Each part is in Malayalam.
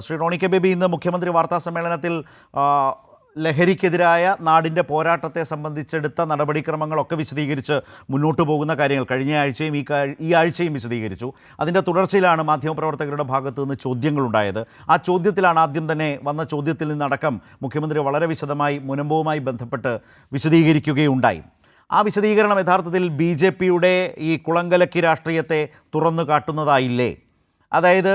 ശ്രീ റോണി കെ ബേബി ഇന്ന് മുഖ്യമന്ത്രി വാർത്താ സമ്മേളനത്തിൽ ലഹരിക്കെതിരായ നാടിന്റെ പോരാട്ടത്തെ സംബന്ധിച്ചെടുത്ത നടപടിക്രമങ്ങളൊക്കെ വിശദീകരിച്ച് മുന്നോട്ട് പോകുന്ന കാര്യങ്ങൾ കഴിഞ്ഞ ആഴ്ചയും ഈ ഈ ആഴ്ചയും വിശദീകരിച്ചു. അതിന്റെ തുടർച്ചയിലാണ് മാധ്യമപ്രവർത്തകരുടെ ഭാഗത്തു നിന്ന് ചോദ്യങ്ങളുണ്ടായത്. ആ ചോദ്യത്തിലാണ് ആദ്യം തന്നെ വന്ന ചോദ്യത്തിൽ നിന്നടക്കം മുഖ്യമന്ത്രി വളരെ വിശദമായി മുനമ്പവുമായി ബന്ധപ്പെട്ട് വിശദീകരിക്കുകയുണ്ടായി. ആ വിശദീകരണം യഥാർത്ഥത്തിൽ ബി ജെ പിയുടെ ഈ കുളങ്കലക്കി രാഷ്ട്രീയത്തെ തുറന്നു കാട്ടുന്നതായില്ലേ? അതായത്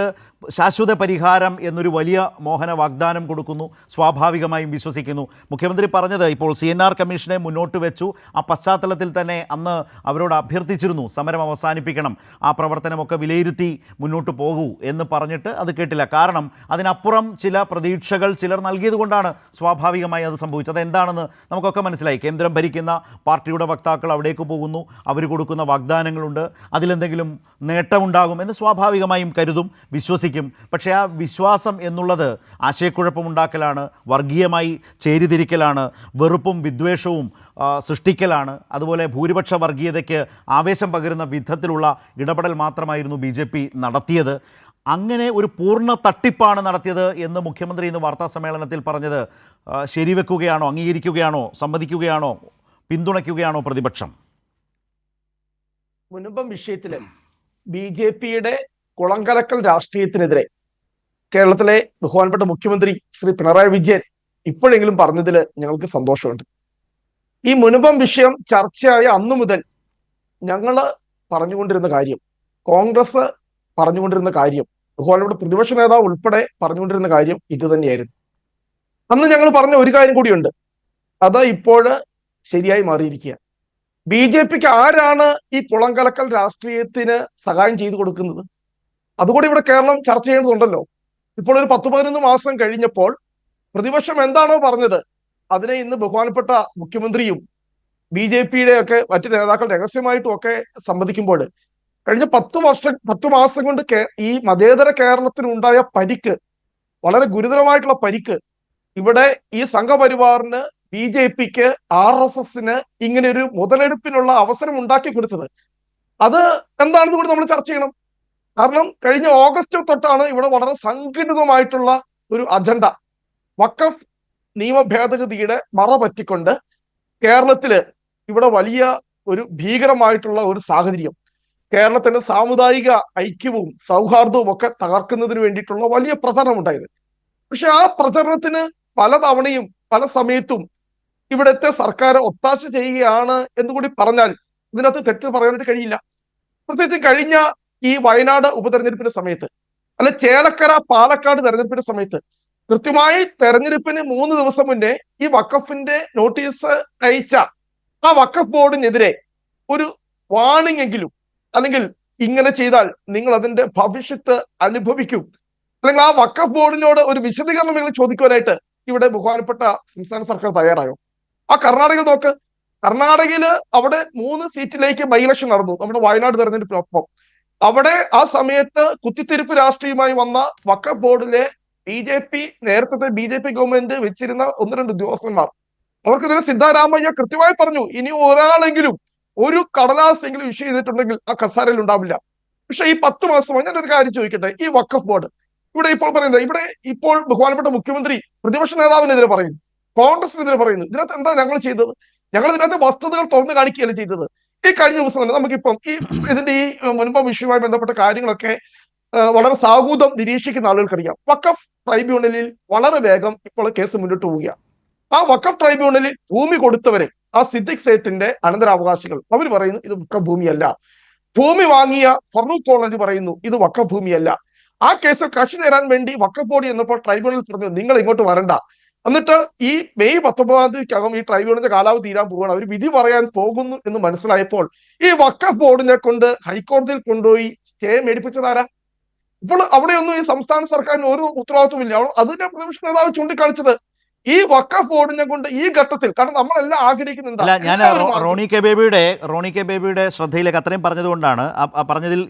ശാശ്വത പരിഹാരം എന്നൊരു വലിയ മോഹന വാഗ്ദാനം കൊടുക്കുന്നു സ്വാഭാവികമായും വിശ്വസിക്കുന്നു. മുഖ്യമന്ത്രി പറഞ്ഞത് ഇപ്പോൾ സി എൻ ആർ കമ്മീഷനെ മുന്നോട്ട് വെച്ചു. ആ പശ്ചാത്തലത്തിൽ തന്നെ അന്ന് അവരോട് അഭ്യർത്ഥിച്ചിരുന്നു സമരം അവസാനിപ്പിക്കണം ആ പ്രവർത്തനമൊക്കെ വിലയിരുത്തി മുന്നോട്ട് പോകൂ എന്ന് പറഞ്ഞിട്ട് അത് കേട്ടില്ല. കാരണം അതിനപ്പുറം ചില പ്രതീക്ഷകൾ ചിലർ നൽകിയതുകൊണ്ടാണ് സ്വാഭാവികമായി അത് സംഭവിച്ചത്. അതെന്താണെന്ന് നമുക്കൊക്കെ മനസ്സിലായി. കേന്ദ്രം ഭരിക്കുന്ന പാർട്ടിയുടെ വക്താക്കൾ അവിടേക്ക് പോകുന്നു അവർ കൊടുക്കുന്ന വാഗ്ദാനങ്ങളുണ്ട് അതിലെന്തെങ്കിലും നേട്ടമുണ്ടാകും എന്ന് സ്വാഭാവികമായും കരുതും വിശ്വസിക്കും. പക്ഷേ ആ വിശ്വാസം എന്നുള്ളത് ആശയക്കുഴപ്പമുണ്ടാക്കലാണ് വർഗീയമായി ചേരിതിരിക്കലാണ് വെറുപ്പും വിദ്വേഷവും സൃഷ്ടിക്കലാണ്. അതുപോലെ ഭൂരിപക്ഷ വർഗീയതയ്ക്ക് ആവേശം പകരുന്ന വിധത്തിലുള്ള ഇടപെടൽ മാത്രമായിരുന്നു ബി നടത്തിയത്. അങ്ങനെ ഒരു പൂർണ തട്ടിപ്പാണ് നടത്തിയത് എന്ന് മുഖ്യമന്ത്രി ഇന്ന് വാർത്താ സമ്മേളനത്തിൽ പറഞ്ഞത്. ശരിവെക്കുകയാണോ അംഗീകരിക്കുകയാണോ സമ്മതിക്കുകയാണോ പിന്തുണയ്ക്കുകയാണോ പ്രതിപക്ഷം? മുനമ്പം വിഷയത്തിൽ ബി ജെ പിയുടെ കുളങ്കലക്കൽ രാഷ്ട്രീയത്തിനെതിരെ കേരളത്തിലെ ബഹുമാനപ്പെട്ട മുഖ്യമന്ത്രി ശ്രീ പിണറായി വിജയൻ ഇപ്പോഴെങ്കിലും പറഞ്ഞതിൽ ഞങ്ങൾക്ക് സന്തോഷമുണ്ട്. ഈ മുനുപം വിഷയം ചർച്ചയായ അന്നു മുതൽ ഞങ്ങൾ പറഞ്ഞുകൊണ്ടിരുന്ന കാര്യം കോൺഗ്രസ് പറഞ്ഞുകൊണ്ടിരുന്ന കാര്യം ബഹുമാനപ്പെട്ട പ്രതിപക്ഷ നേതാവ് ഉൾപ്പെടെ പറഞ്ഞുകൊണ്ടിരുന്ന കാര്യം ഇത് തന്നെയായിരുന്നു. അന്ന് ഞങ്ങൾ പറഞ്ഞ ഒരു കാര്യം കൂടിയുണ്ട്. അത് ഇപ്പോൾ ശരിയായി മാറിയിരിക്കുക ബി ജെ പിക്ക് ആരാണ് ഈ കുളങ്കലക്കൽ രാഷ്ട്രീയത്തിന് സഹായം ചെയ്തു കൊടുക്കുന്നത്? അതുകൂടി ഇവിടെ കേരളം ചർച്ച ചെയ്യേണ്ടതുണ്ടല്ലോ. ഇപ്പോൾ ഒരു പത്ത് പതിനൊന്ന് മാസം കഴിഞ്ഞപ്പോൾ പ്രതിപക്ഷം എന്താണോ പറഞ്ഞത് അതിനെ ഇന്ന് ബഹുമാനപ്പെട്ട മുഖ്യമന്ത്രിയും ബി ജെ പിയുടെ ഒക്കെ മറ്റു നേതാക്കൾ രഹസ്യമായിട്ടും ഒക്കെ സംബന്ധിക്കുമ്പോൾ കഴിഞ്ഞ പത്ത് വർഷം പത്ത് മാസം കൊണ്ട് ഈ മതേതര കേരളത്തിനുണ്ടായ പരിക്ക് വളരെ ഗുരുതരമായിട്ടുള്ള പരിക്ക് ഇവിടെ ഈ സംഘപരിവാറിന് ബി ജെ പിക്ക് ആർ എസ് എസിന് ഇങ്ങനെ ഒരു മുതലെടുപ്പിനുള്ള അവസരം ഉണ്ടാക്കി കൊടുത്തത്. അത് എന്താണെന്ന് കൂടി നമ്മൾ ചർച്ച ചെയ്യണം. കാരണം കഴിഞ്ഞ ഓഗസ്റ്റ് തൊട്ടാണ് ഇവിടെ വളരെ സംഘടിതമായിട്ടുള്ള ഒരു അജണ്ട. വക്കഫ് നിയമ ഭേദഗതിയുടെ മറ പറ്റിക്കൊണ്ട് കേരളത്തിൽ ഇവിടെ വലിയ ഒരു ഭീകരമായിട്ടുള്ള ഒരു സാഹചര്യം. കേരളത്തിന്റെ സാമുദായിക ഐക്യവും സൗഹാർദ്ദവും ഒക്കെ തകർക്കുന്നതിന് വേണ്ടിയിട്ടുള്ള വലിയ പ്രചരണം ഉണ്ടായത് പക്ഷെ ആ പ്രചരണത്തിന് പല തവണയും പല സമയത്തും ഇവിടുത്തെ സർക്കാർ ഒത്താശ ചെയ്യുകയാണ് എന്നുകൂടി പറഞ്ഞാൽ ഇതിനകത്ത് തെറ്റ് പറയാനായിട്ട് കഴിയില്ല. പ്രത്യേകിച്ച് കഴിഞ്ഞ ഈ വയനാട് ഉപതെരഞ്ഞെടുപ്പിന്റെ സമയത്ത് അല്ലെ ചേലക്കര പാലക്കാട് തെരഞ്ഞെടുപ്പിന്റെ സമയത്ത് കൃത്യമായി തെരഞ്ഞെടുപ്പിന് മൂന്ന് ദിവസം മുന്നേ ഈ വക്കഫിന്റെ നോട്ടീസ് അയച്ച ആ വക്കഫ് ബോർഡിനെതിരെ ഒരു വാണിംഗ് എങ്കിലും അല്ലെങ്കിൽ ഇങ്ങനെ ചെയ്താൽ നിങ്ങൾ അതിന്റെ ഭവിഷ്യത്ത് അനുഭവിക്കും. അല്ലെങ്കിൽ ആ വക്കഫ് ബോർഡിനോട് ഒരു വിശദീകരണം നിങ്ങൾ ചോദിക്കുവാനായിട്ട് ഇവിടെ ബഹുമാനപ്പെട്ട സംസ്ഥാന സർക്കാർ തയ്യാറായോ? ആ കർണാടകയിൽ നോക്ക്. കർണാടകയിൽ അവിടെ മൂന്ന് സീറ്റിലേക്ക് ബൈ ഇലക്ഷൻ നടന്നു. നമ്മുടെ വയനാട് തെരഞ്ഞെടുപ്പിനൊപ്പം. അവിടെ ആ സമയത്ത് കുത്തിത്തിരിപ്പ് രാഷ്ട്രീയമായി വന്ന വക്കഫ് ബോർഡിലെ ബി ജെ പി നേരത്തെ ബി ജെ പി ഗവൺമെന്റ് വെച്ചിരുന്ന ഒന്ന് രണ്ട് ഉദ്യോഗസ്ഥന്മാർ. അവർക്കെതിരെ സിദ്ധാരാമയ്യ കൃത്യമായി പറഞ്ഞു ഇനി ഒരാളെങ്കിലും ഒരു കടലാസ് എങ്കിലും ഇഷ്യൂ ചെയ്തിട്ടുണ്ടെങ്കിൽ ആ കസാരയിൽ ഉണ്ടാവില്ല. പക്ഷെ ഈ പത്ത് മാസമായി ഞാൻ ഒരു കാര്യം ചോദിക്കട്ടെ ഈ വക്കഫ് ബോർഡ് ഇവിടെ ഇപ്പോൾ പറയുന്നത് ഇവിടെ ഇപ്പോൾ ബഹുമാനപ്പെട്ട മുഖ്യമന്ത്രി പ്രതിപക്ഷ നേതാവിനെതിരെ പറയുന്നു കോൺഗ്രസിനെതിരെ പറയുന്നു. ഇതിനകത്ത് എന്താ ഞങ്ങൾ ചെയ്തത്? ഞങ്ങൾ ഇതിനകത്ത് വസ്തുതകൾ തുറന്നു കാണിക്കുകയല്ല ചെയ്തത്. ഈ കഴിഞ്ഞ ദിവസം തന്നെ നമുക്കിപ്പം ഈ ഇതിന്റെ ഈ മുൻപ് വിഷയവുമായി ബന്ധപ്പെട്ട കാര്യങ്ങളൊക്കെ വളരെ സാഹൂതം നിരീക്ഷിക്കുന്ന ആളുകൾക്കറിയാം. വക്കഫ് ട്രൈബ്യൂണലിൽ വളരെ വേഗം ഇപ്പോൾ കേസ് മുന്നോട്ട് പോവുകയാണ്. ആ വക്കഫ് ട്രൈബ്യൂണലിൽ ഭൂമി കൊടുത്തവരെ ആ സിദ്ദിഖ് സേറ്റിന്റെ അനന്തരാവകാശികൾ അവർ പറയുന്നു ഇത് വക്കഫ് ഭൂമിയല്ല. ഭൂമി വാങ്ങിയ ഫറൂഖ് കോളേജ് പറയുന്നു ഇത് വഖഫ് ഭൂമിയല്ല. ആ കേസിൽ കക്ഷി നേരാൻ വേണ്ടി വക്കഫ് ബോർഡ് എന്നപ്പോൾ ട്രൈബ്യൂണൽ പറഞ്ഞു നിങ്ങൾ ഇങ്ങോട്ട് വരണ്ട. എന്നിട്ട് ഈ മെയ് പത്തൊമ്പതാം തീയതിക്കകം ഈ ട്രൈബ്യൂണലിന്റെ കാലാവധി തീരാൻ പോവുകയാണ്. അവർ വിധി പറയാൻ പോകുന്നു എന്ന് മനസ്സിലായപ്പോൾ ഈ വക്കഫ് ബോർഡിനെ കൊണ്ട് ഹൈക്കോടതിയിൽ കൊണ്ടുപോയി സ്റ്റേ മേടിപ്പിച്ചതാരാ ഇപ്പോൾ അവിടെയൊന്നും ഈ സംസ്ഥാന സർക്കാരിന് ഒരു ഉത്തരവാദിത്വമില്ല അതിന്റെ പ്രതിപക്ഷ നേതാവ് ചൂണ്ടിക്കാണിച്ചത് ഈ വഖഫ് ബോർഡിനെ കൊണ്ട് ഈ ഘട്ടത്തിൽ കാരണം നമ്മളെല്ലാം ആഗ്രഹിക്കുന്നുണ്ട് അല്ല ഞാൻ റോണി കെ ബേബിയുടെ റോണി കെ ബേബിയുടെ ശ്രദ്ധയിലേക്ക് അത്രയും പറഞ്ഞതുകൊണ്ടാണ് പറഞ്ഞതിൽ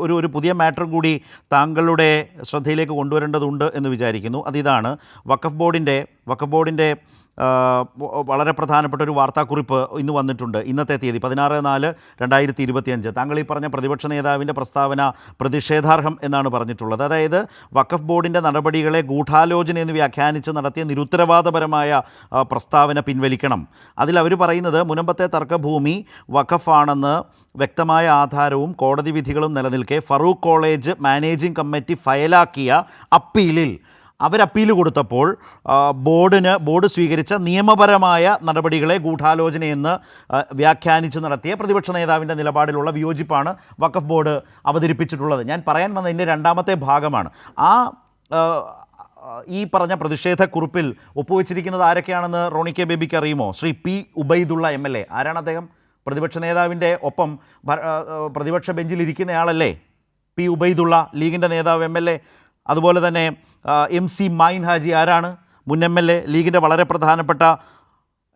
ഒരു- ഒരു പുതിയ മാറ്ററും കൂടി താങ്കളുടെ ശ്രദ്ധയിലേക്ക് കൊണ്ടുവരേണ്ടതുണ്ട് എന്ന് വിചാരിക്കുന്നു. അതിതാണ് വഖഫ് ബോർഡിന്റെ വഖഫ് ബോർഡിന്റെ വളരെ പ്രധാനപ്പെട്ട ഒരു വാർത്താക്കുറിപ്പ് ഇന്ന് വന്നിട്ടുണ്ട്. ഇന്നത്തെ തീയതി പതിനാറ് നാല് രണ്ടായിരത്തി ഇരുപത്തിയഞ്ച് താങ്കൾ ഈ പറഞ്ഞ പ്രതിപക്ഷ നേതാവിന്റെ പ്രസ്താവന പ്രതിഷേധാർഹം എന്നാണ് പറഞ്ഞിട്ടുള്ളത്. അതായത് വഖഫ് ബോർഡിന്റെ നടപടികളെ ഗൂഢാലോചന എന്ന് വ്യാഖ്യാനിച്ച് നടത്തിയ നിരുത്തരവാദപരമായ പ്രസ്താവന പിൻവലിക്കണം. അതിൽ അവർ പറയുന്നത് മുനമ്പത്തെ തർക്കഭൂമി വഖഫാണെന്ന് വ്യക്തമായ ആധാരവും കോടതി വിധികളും നിലനിൽക്കെ ഫറൂഖ് കോളേജ് മാനേജിംഗ് കമ്മിറ്റി ഫയലാക്കിയ അപ്പീലിൽ അവർ അപ്പീൽ കൊടുത്തപ്പോൾ ബോർഡിന് ബോർഡ് സ്വീകരിച്ച നിയമപരമായ നടപടികളെ ഗൂഢാലോചനയെന്ന് വ്യാഖ്യാനിച്ച് നടത്തിയ പ്രതിപക്ഷ നേതാവിന്റെ നിലപാടിലുള്ള വിയോജിപ്പാണ് വഖഫ് ബോർഡ് അവതരിപ്പിച്ചിട്ടുള്ളത്. ഞാൻ പറയാൻ വന്നതിന്റെ രണ്ടാമത്തെ ഭാഗമാണ്. ആ ഈ പറഞ്ഞ പ്രതിഷേധക്കുറിപ്പിൽ ഒപ്പുവെച്ചിരിക്കുന്നത് ആരൊക്കെയാണെന്ന് റോണി കെ ബേബിക്ക് അറിയുമോ? Shri P Ubaidulla M L A. ആരാണ് അദ്ദേഹം? പ്രതിപക്ഷ നേതാവിന്റെ ഒപ്പം പ്രതിപക്ഷ ബെഞ്ചിൽ ഇരിക്കുന്നയാളല്ലേ പി ഉബൈദുള്ള ലീഗിന്റെ നേതാവ് എം എൽ എ. അതുപോലെ തന്നെ എം സി മൈൻ ഹാജി ആരാണ്? മുൻ എം എൽ എ ലീഗിന്റെ വളരെ പ്രധാനപ്പെട്ട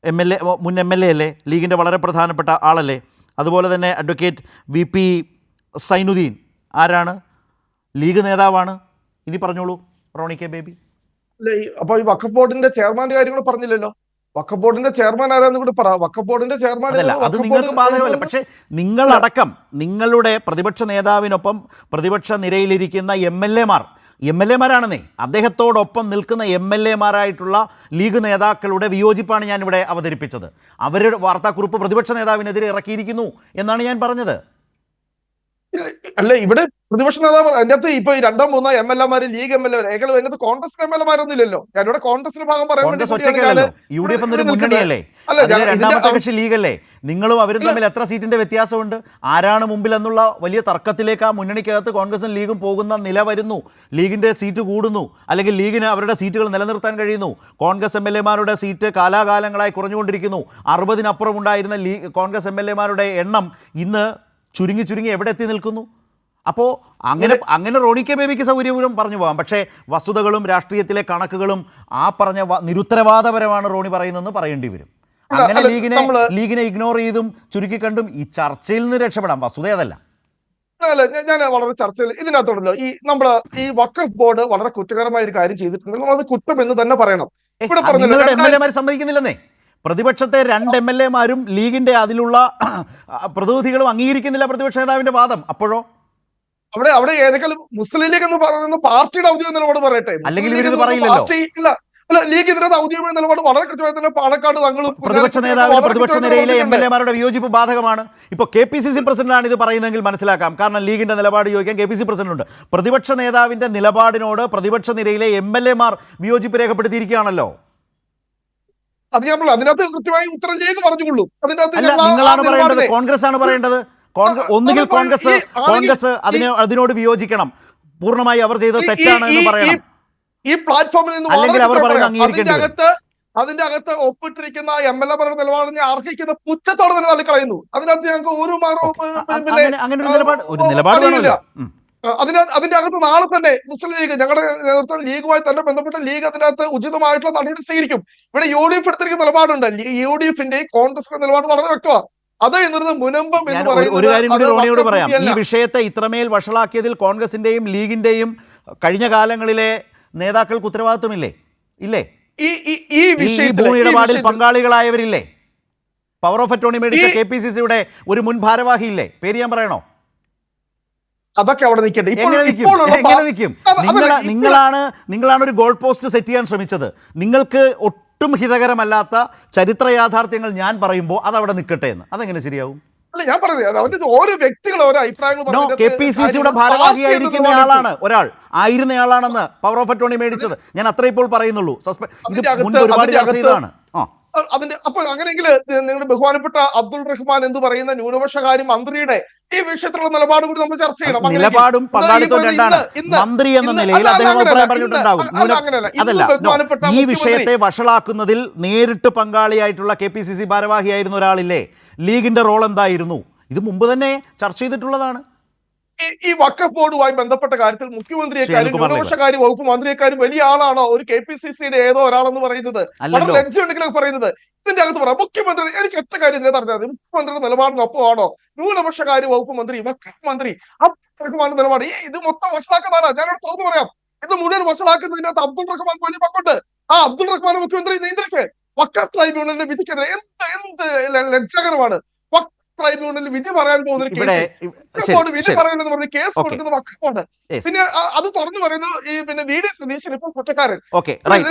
എം എൽ എ മുൻ എം എൽ എ അല്ലേ? ലീഗിന്റെ വളരെ പ്രധാനപ്പെട്ട ആളല്ലേ? അതുപോലെ തന്നെ അഡ്വക്കേറ്റ് വി പി സൈനുദ്ദീൻ ആരാണ്? ലീഗ് നേതാവാണ്. ഇനി പറഞ്ഞോളൂ റോണി കെ ബേബി. അല്ല ഈ അപ്പൊ ഈ വഖഫ് ബോർഡിന്റെ ചെയർമാന്റെ കാര്യങ്ങൾ കൂടെ പറഞ്ഞില്ലല്ലോ? വഖഫ് ബോർഡിന്റെ ചെയർമാൻ ആരാന്ന് കൂടി പറ. വഖഫ് ബോർഡിന്റെ ചെയർമാൻ അല്ല അത് നിങ്ങൾക്ക് ബാധകമല്ല. പക്ഷേ നിങ്ങളടക്കം നിങ്ങളുടെ പ്രതിപക്ഷ നേതാവിനൊപ്പം പ്രതിപക്ഷ നിരയിലിരിക്കുന്ന എം എൽ എമാർ എം എൽ എമാരാണെന്നേ അദ്ദേഹത്തോടൊപ്പം നിൽക്കുന്ന എം എൽ എമാരായിട്ടുള്ള ലീഗ് നേതാക്കളുടെ വിയോജിപ്പാണ് ഞാൻ ഇവിടെ അവതരിപ്പിച്ചത്. അവരുടെ വാർത്താക്കുറിപ്പ് പ്രതിപക്ഷ നേതാവിനെതിരെ ഇറക്കിയിരിക്കുന്നു എന്നാണ് ഞാൻ പറഞ്ഞത്. അല്ല ഇവിടെ പ്രതിപക്ഷ നേതാവ് അതിന്റെ അകത്ത് ഇപ്പൊ രണ്ടോ മൂന്നോ എം എൽ എമാര് ലീഗ് എം എൽ എ അതിനകത്ത് കോൺഗ്രസ് എം എൽ എമാരൊന്നും ഇല്ലല്ലോ ഞാനിവിടെ കോൺഗ്രസിന്റെ ഭാഗം അവ- ലീഗല്ലേ? നിങ്ങളും അവരും തമ്മിൽ എത്ര സീറ്റിന്റെ വ്യത്യാസമുണ്ട്? ആരാണ് മുമ്പിൽ എന്നുള്ള വലിയ തർക്കത്തിലേക്ക് ആ മുന്നണിക്കകത്ത് കോൺഗ്രസും ലീഗും പോകുന്ന നില വരുന്നു. ലീഗിന്റെ സീറ്റ് കൂടുന്നു. അല്ലെങ്കിൽ ലീഗിന് അവരുടെ സീറ്റുകൾ നിലനിർത്താൻ കഴിയുന്നു. കോൺഗ്രസ് എം എൽ എമാരുടെ സീറ്റ് കാലാകാലങ്ങളായി കുറഞ്ഞുകൊണ്ടിരിക്കുന്നു. അറുപതിനപ്പുറം ഉണ്ടായിരുന്ന ലീഗ് കോൺഗ്രസ് എം എൽ എമാരുടെ എണ്ണം ഇന്ന് ചുരുങ്ങി ചുരുങ്ങി എവിടെ എത്തി നിൽക്കുന്നു? അപ്പോൾ അങ്ങനെ അങ്ങനെ റോണി കെ ബേബിക്ക് സൗകര്യപൂർവം പറഞ്ഞു പോകാം. പക്ഷേ വസ്തുതകളും രാഷ്ട്രീയത്തിലെ കണക്കുകളും ആ പറഞ്ഞ നിരുത്തരവാദപരമാണ് റോണി പറയുന്നതെന്ന് പറയേണ്ടി വരും. അങ്ങനെ ലീഗിനെ ലീഗിനെ ഇഗ്നോർ ചെയ്തും ചുരുക്കി കണ്ടും ഈ ചർച്ചയിൽ നിന്ന് രക്ഷപ്പെടാം. വസ്തുത അതല്ല. അല്ല ഞാൻ- വളരെ ചർച്ചയിൽ ഇതിനകത്തുണ്ടല്ലോ ഈ നമ്മൾ ഈ വക്കഫ് ബോർഡ് വളരെ കുറ്റകരമായ ഒരു കാര്യം ചെയ്തിട്ടുണ്ട്. നമ്മളത് കുറ്റം എന്ന് തന്നെ പറയണം. ഇവിടെ പറഞ്ഞു പറഞ്ഞല്ലോ, സമ്മതിക്കുന്നില്ലെന്നേ? പ്രതിപക്ഷത്തെ രണ്ട് എം എൽ എമാരും ലീഗിന്റെ അതിലുള്ള പ്രതിനിധികളും അംഗീകരിക്കുന്നില്ല പ്രതിപക്ഷ നേതാവിന്റെ വാദം. അപ്പോഴോ? അവിടെ അവിടെ ഏതെങ്കിലും മുസ്ലിം ലീഗ് എന്ന് പറയുന്ന പാർട്ടിയുടെ ഔദ്യോഗിക നിലപാട് പറയട്ടെ. അല്ലെങ്കിൽ ഇവരിത് പറയില്ലല്ലോ. അല്ല ലീഗ് ഇതിനകത്ത് ഔദ്യോഗിക നിലപാട് വളരെ കൃത്യമായി തന്നെ പാലക്കാട് തങ്ങളും പ്രതിപക്ഷ നേതാവിന് പ്രതിപക്ഷ നിരയിലെ എം എൽ എമാരുടെ വിയോജിപ്പ് ബാധകമാണ്. ഇപ്പോൾ കെ പി സി സി പ്രസിഡന്റാണ് ഇത് പറയുന്നതെങ്കിൽ മനസ്സിലാക്കാം. കാരണം ലീഗിന്റെ നിലപാട് ചോദിക്കാൻ കെ പി സി പ്രസിഡന്റ് ഉണ്ട് പ്രതിപക്ഷ നേതാവിന്റെ നിലപാടിനോട് പ്രതിപക്ഷ നിരയിലെ എം എൽ എമാർ വിയോജിപ്പ് രേഖപ്പെടുത്തിയിരിക്കുകയാണല്ലോ. അത് നമ്മൾ അതിനകത്ത് കൃത്യമായി ഉത്തരം ചെയ്ത് പറഞ്ഞുകൊള്ളൂ. അതിനകത്ത് പറയേണ്ടത് കോൺഗ്രസ് ആണ് പറയേണ്ടത്. ഒന്നുകിൽ കോൺഗ്രസ് കോൺഗ്രസ് അതിനെ അതിന് അതിനോട് വിയോജിക്കണം. പൂർണമായി അവർ ചെയ്തത് തെറ്റാണ് എന്ന് പറയണം. ഈ പ്ലാറ്റ്ഫോമിൽ നിന്ന് അല്ലെങ്കിൽ അവർ പറയുന്നത് പറയാം. അംഗീകരിക്കേണ്ടി അതിന്റെ അകത്ത് ഒപ്പിട്ടിരിക്കുന്ന എം എൽ എ പറയുന്ന നിലപാടിനെ അർഹിക്കുന്ന പുച്ഛത്തോടെ തന്നെ തള്ളിക്കളയുന്നു. അതിനകത്ത് ഞങ്ങൾക്ക് ഒരു മാറും അങ്ങനെ ഒരു നിലപാട് ഒരു നിലപാട്. അതിന് അതിന്റെ അകത്ത് നാളെ തന്നെ മുസ്ലിം ലീഗ് ഞങ്ങളുടെ നേതൃത്വം ലീഗുമായി തന്നെ ബന്ധപ്പെട്ട ലീഗ് അതിനകത്ത് ഉചിതമായിട്ടുള്ള നടപടി സ്വീകരിക്കും. ഇവിടെ യു ഡി എഫ് എടുത്തിരിക്കുന്ന നിലപാടുണ്ട്. യു ഡി എഫിന്റെ കോൺഗ്രസിന്റെ നിലപാട് വളരെ വ്യക്തമാണ്. അത് എന്നത് മുനമ്പം എന്ന് ഒരു- ഒരു കാര്യം കൂടി റോണിയോട് പറയാം. ഈ വിഷയത്തെ ഇത്രമേൽ വഷളാക്കിയതിൽ കോൺഗ്രസിന്റെയും ലീഗിന്റെയും കഴിഞ്ഞ കാലങ്ങളിലെ നേതാക്കൾക്ക് ഉത്തരവാദിത്വമില്ലേ? ഇല്ലേ? ഈ ഈ ഈ ഈ ഈ വിഷയത്തില്- ഭൂമി ഈ ഇടപാടിൽ പങ്കാളികളായവരില്ലേ? പവർ ഓഫ് അറ്റോണി മേടിച്ച കെ പി സി സിയുടെ ഒരു മുൻ ഭാരവാഹി ഇല്ലേ പേര് ഞാൻ പറയണോ? അതൊക്കെ അവിടെ നിൽക്കട്ടെ നിൽക്കും? നിങ്ങളാണ് നിങ്ങളാണ് ഒരു ഗോൾ പോസ്റ്റ് സെറ്റ് ചെയ്യാൻ ശ്രമിച്ചത്. നിങ്ങൾക്ക് ഒട്ടും ഹിതകരമല്ലാത്ത ചരിത്ര യാഥാർത്ഥ്യങ്ങൾ ഞാൻ പറയുമ്പോൾ അതവിടെ നിൽക്കട്ടെ എന്ന്. അതെങ്ങനെ ശരിയാവും? അല്ല ഞാൻ പറഞ്ഞത് ഓരോ വ്യക്തികൾ ഓരോ അഭിപ്രായങ്ങൾ കെ പി സി സിയുടെ ഭാരവാഹിയായിരിക്കുന്ന ആളാണ് ഒരാൾ. ആയിരുന്നയാളാണെന്ന് പവർ ഓഫ് അറ്റോണി മേടിച്ചത്. ഞാൻ അത്ര ഇപ്പോൾ പറയുന്നുള്ളൂ. സസ്പെ ഇത് മുൻപ് ഒരുപാട് ചർച്ച ചെയ്തതാണ്. ആ. അതിന്റെ അപ്പൊ അങ്ങനെയെങ്കിൽ നിങ്ങളുടെ ബഹുമാനപ്പെട്ട അബ്ദുൾ റഹ്മാൻ എന്ന് പറയുന്ന ന്യൂനപക്ഷകാര്യ മന്ത്രിയുടെ ഈ വിഷയത്തിലുള്ള നിലപാട് കൂടി നമ്മൾ ചർച്ച ചെയ്യണം. നിലപാടും പങ്കാളിത്തവും രണ്ടാണ്. മന്ത്രി എന്ന നിലയിൽ അദ്ദേഹം അഭിപ്രായം പറഞ്ഞിട്ടുണ്ടാകും അതല്ല ഈ വിഷയത്തെ വഷളാക്കുന്നതിൽ നേരിട്ട് പങ്കാളിയായിട്ടുള്ള കെ പി സി സി ഭാരവാഹിയായിരുന്ന ഒരാളില്ലേ? ലീഗിന്റെ റോൾ എന്തായിരുന്നു? ഇത് മുമ്പ് തന്നെ ചർച്ച ചെയ്തിട്ടുള്ളതാണ്. ഈ- വക്കഫ് ബോർഡുമായി ബന്ധപ്പെട്ട കാര്യത്തിൽ മുഖ്യമന്ത്രിയെക്കാരും ന്യൂനപക്ഷകാര്യ വകുപ്പ് മന്ത്രിയെക്കാരും വലിയ ആളാണോ? ഒരു കെ പി സി സിയുടെ ഏതോ ഒരാളെന്ന് പറയുന്നത്. വളരെ ലജ്ജയുണ്ടെങ്കിലും പറയുന്നത്. ഇതിന്റെ അകത്ത് പറ മുഖ്യമന്ത്രി എനിക്ക് എത്ര കാര്യം ഇതിനെ പറഞ്ഞത് മുഖ്യമന്ത്രിയുടെ നിലപാടിനൊപ്പമാണോ? ന്യൂനപക്ഷകാര്യ വകുപ്പ് മന്ത്രി വക്കഫ് മന്ത്രി അബ്ദുൾ നിലപാട്. ഈ ഇത് മൊത്തം വഷളാക്കുന്നതാണ്. ഞാനോട് തുറന്നു പറയാം. ഇത് മുഴുവൻ വഷളാക്കുന്നതിനകത്ത് അബ്ദുൾ റഹ്മാൻ വലിയ പങ്കുണ്ട് ആ അബ്ദുൾ റഹ്മാൻ മുഖ്യമന്ത്രി നിയന്ത്രിക്കേ. വക്കഫ് ട്രൈബ്യൂണലിന്റെ വിധിക്കെതിരെ എന്ത് എന്ത് ലജ്ജാകരമാണ്. വക്കഫ് ട്രൈബ്യൂണലിൽ വിധി പറയാൻ പോകുന്ന കേസ് വിധി പറയുന്നത് പറഞ്ഞ് കേസ് കൊടുക്കുന്ന വക്കഫോണ്ട് പിന്നെ അത് തുറന്നു പറയുന്നത് ഈ പിന്നെ വി ഡി സതീശൻ ഇപ്പൊ കുറ്റക്കാരൻ.